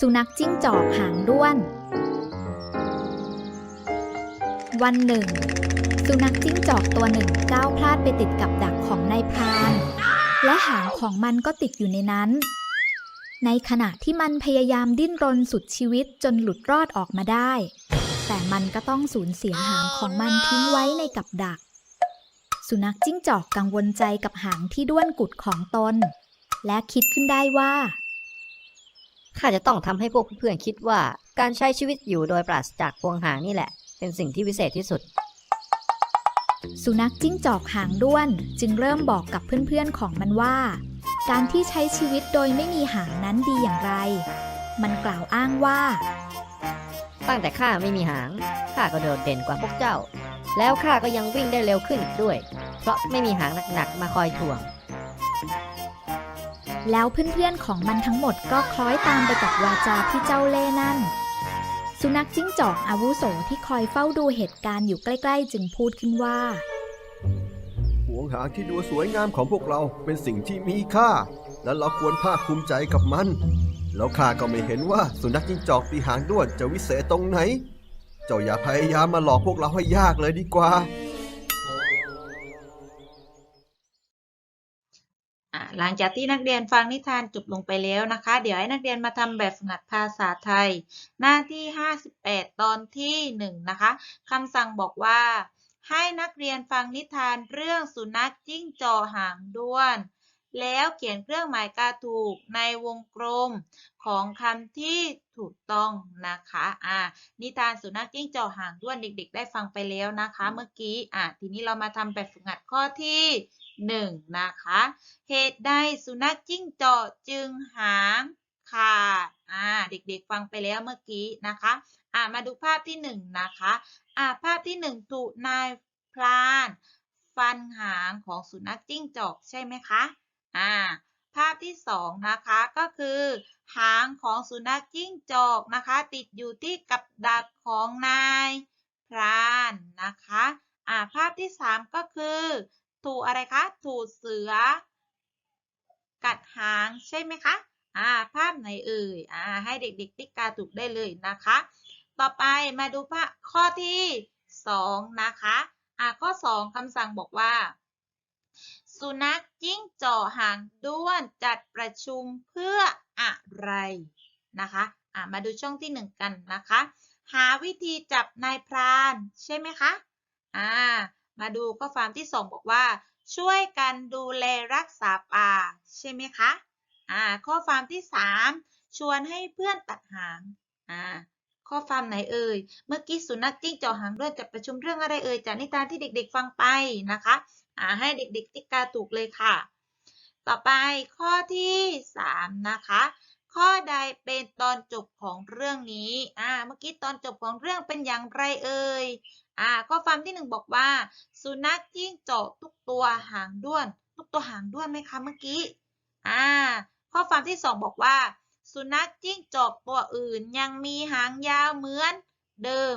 สุนัขจิ้งจอกหางด้วน วันหนึ่ง สุนัขจิ้งจอกตัวหนึ่งก้าวพลาดไปติดกับดักของนายพราน และหางของมันก็ติดอยู่ในนั้น ในขณะที่มันพยายามดิ้นรนสุดชีวิตจนหลุดรอดออกมาได้ แต่มันก็ต้องสูญเสียหางของมันทิ้งไว้ในกับดัก สุนัขจิ้งจอกกังวลใจกับหางที่ด้วนกุดของตน และคิดขึ้นได้ว่า ข้าจะต้องทำให้พวกเพื่อนๆคิดว่า การใช้ชีวิตอยู่โดยปราศจากพวงหางนี่แหละ เป็นสิ่งที่วิเศษที่สุด สุนัขจิ้งจอกหางด้วน จึงเริ่มบอกกับเพื่อนๆของมันว่า การที่ใช้ชีวิตโดยไม่มีหางนั้นดีอย่างไร มันกล่าวอ้างว่า ตั้งแต่ข้าไม่มีหางข้าก็โดดเด่นกว่าพวกเจ้า แล้วข้าก็ยังวิ่งได้เร็วขึ้นอีกด้วย เพราะไม่มีหางหนักๆมาคอยถ่วง แล้วเพื่อนๆของมันทั้งหมดก็คล้อยตามไปกับวาจาที่เจ้าเล่หนั่น สุนัขจิ้งจอกอาวุโสที่คอยเฝ้าดูเหตุการณ์อยู่ใกล้ ๆ จึงพูดขึ้นว่าห่วงหางที่ดูสวยงามของพวกเราเป็นสิ่งที่มีค่า และเราควรภาคภูมิใจกับมัน แล้วข้าก็ไม่เห็นว่าสุนัขจิ้งจอกตีหางด้วนจะวิเศษตรงไหน เจ้าอย่าพยายามมาหลอกพวกเราให้ยากเลยดีกว่า หลังจากที่นักเรียนฟังนิทานจบลงไปแล้วนะคะ เดี๋ยวให้นักเรียนมาทำแบบฝึกหัดภาษาไทย หน้าที่ 58 ตอนที่ 1 นะคะคำสั่งบอกว่า ให้นักเรียนฟังนิทานเรื่องสุนัขจิ้งจอกหางด้วน แล้วเขียนเครื่องหมายกาถูกในวงกลมของคำที่ถูกต้องนะคะอ่านิทานสุนัขจิ้งจอกหางด้วนเด็ก ๆ ได้ฟังไปแล้วนะคะ เมื่อกี้อะทีนี้เรามาทำแบบฝึกหัดข้อที่1นะคะ เหตุใดสุนัขจิ้งจอกจึงหางขาดอ่าเด็กๆฟังไปแล้วเมื่อกี้นะคะอ่ามาดูภาพที่หนึ่งนะคะอ่าภาพที่หนึ่งถูกนายพราน ฟันหางของสุนัขจิ้งจอกใช่ไหมคะ อ่าภาพที่สองนะคะก็คือหางของสุนัขจิ้งจอกนะคะ ติดอยู่ที่กับดักของนายพรานนะคะอ่าภาพที่สามก็คือ ถูกอะไรคะถูกเสือ กัดหางใช่ไหมคะอ่าภาพไหนเอ่ยอ่าให้เด็กๆติ๊กกาถูกได้เลยนะคะ ต่อไปมาดูภาพข้อที่สองนะคะอ่าข้อสองคำสั่งบอกว่า สุนัขจิ้งจอกหางด้วนจัดประชุมเพื่ออะไรนะคะมาดูช่องที่หนึ่งกันนะคะ หาวิธีจับนายพรานใช่ไหมคะอ่ามาดูข้อความที่สองบอกว่า ช่วยกันดูแลรักษาป่าใช่ไหมคะอ่าข้อความที่สามชวนให้เพื่อนตัดหางอ่า ข้อความไหนเอ่ย เมื่อกี้สุนัขจิ้งจอกหางด้วนจัดประชุมเรื่องอะไรเอ่ยจากนิทานที่เด็กๆฟังไปนะคะอ่าให้เด็กๆติ๊กกาถูกเลยค่ะ ต่อไปข้อที่สามนะคะข้อใดเป็นตอนจบของเรื่องนี้ อ่า เมื่อกี้ตอนจบของเรื่องเป็นอย่างไรเอ่ย อ่า ข้อความที่หนึ่งบอกว่า สุนัขจิ้งจอกทุกตัวหางด้วน ทุกตัวหางด้วนไหมคะเมื่อกี้ อ่า ข้อความที่สองบอกว่า สุนัขจิ้งจอกตัวอื่นยังมีหางยาวเหมือนเดิม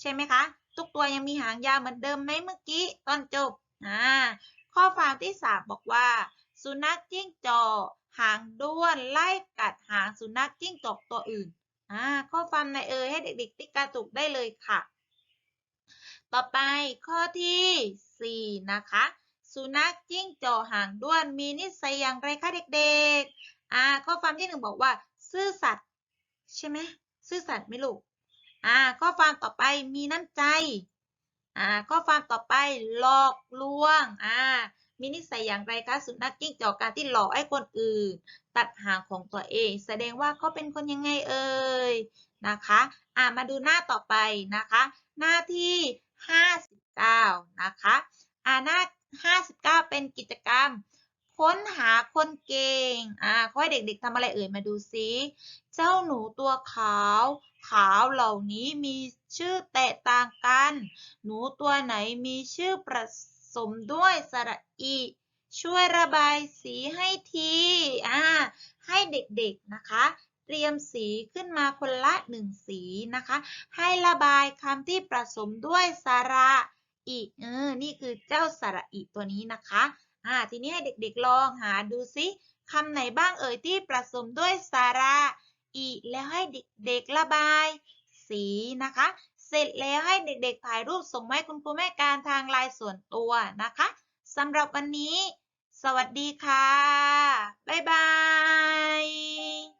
ใช่ไหมคะ ทุกตัวยังมีหางยาวเหมือนเดิมไหมเมื่อกี้ตอนจบอ่าข้อความที่สามบอกว่า สุนัขจิ้งจอกหางด้วนไล่กัดหางสุนัขจิ้งจอกตัวอื่นอ่าข้อความในเอ่ยให้เด็กๆติ๊กกาถูกได้เลยค่ะ ต่อไปข้อที่4นะคะ สุนัขจิ้งจอกหางด้วนมีนิสัยอย่างไรคะเด็กๆ อ่า ข้อความที่หนึ่งบอกว่า ซื่อสัตย์ใช่ไหมซื่อสัตย์ไหมลูกอ่า ข้อความต่อไปมีน้ำใจ อ่า ข้อความต่อไปหลอกลวง อ่า มีนิสัยอย่างไรคะสุนัขจิ้งจอกการที่หลอกให้คนอื่น ตัดหางของตัวเอง แสดงว่าเขาเป็นคนยังไงเอ่ยนะคะ อ่ามาดูหน้าต่อไปนะคะ หน้าที่ 59 นะคะ อ่าหน้า 59 เป็นกิจกรรม ค้นหาคนเก่ง อ่าขอให้เด็กๆทำอะไรเอ่ยมาดูซิเจ้าหนูตัวขาว ขาวเหล่านี้มีชื่อแตกต่างกัน หนูตัวไหนมีชื่อผสมด้วยสระอี ช่วยระบายสีให้ทีอ่าให้เด็กๆนะคะเตรียมสีขึ้นมาคนละหนึ่งสีนะคะ ให้ระบายคำที่ผสมด้วยสระอีเออนี่คือเจ้าสระอีตัวนี้นะคะ อ่าทีนี้ให้เด็กๆลองหาดูซิคำไหนบ้างเอ่ยที่ผสมด้วยสาระอีแล้วให้เด็กๆระบาย สีนะคะ เสร็จแล้วให้เด็กๆถ่ายรูปส่งมาให้คุณครูแม่การทางไลน์ส่วนตัวนะคะสำหรับวันนี้ สวัสดีค่ะ บ๊ายบาย